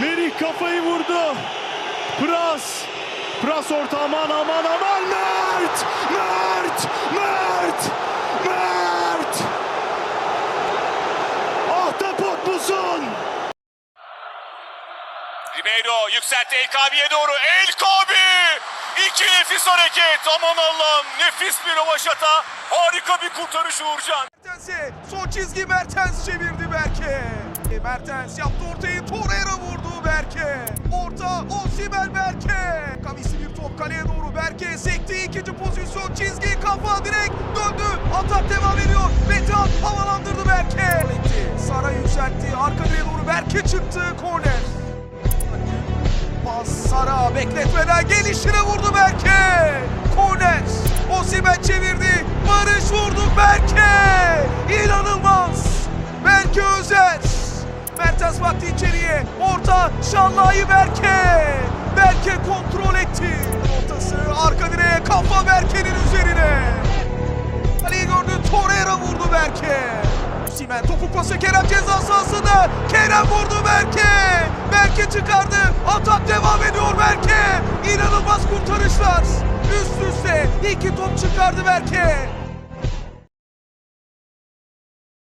Merih kafayı vurdu. Pras. Pras orta aman aman aman Mert! Mert! Mert! Mert! Ahtapot musun? Ribeiro yükseltti El Kabi'ye doğru. El Kabi! İki nefis hareket. Aman Allah'ım nefis bir rovaşata. Harika bir kurtarış Uğurcan. Mertens'e son çizgi Mertens çevirdi Berke. Mertens yaptı ortayı Torreira vurdu Berke. Orta Osimhen Berke. Kamisi bir top kaleye doğru Berke sekti ikinci pozisyon çizgi kafa direkt döndü. Atak devam ediyor. Metehan havalandırdı Berke. Sara yükseltti arka direğe doğru Berke çıktı korner. Pas Sara bekletmeden gelişine vurdu Berke. Baktı içeriye. Orta Şanlayı Berke. Berke kontrol etti. Ortası arka direğe kafa Berke'nin üzerine. Kaleyi gördü Torreira vurdu Berke. Osimhen topu pası Kerem ceza sahasında. Kerem vurdu Berke. Berke çıkardı. Atak devam ediyor Berke. İnanılmaz kurtarışlar. Üst üste iki top çıkardı Berke.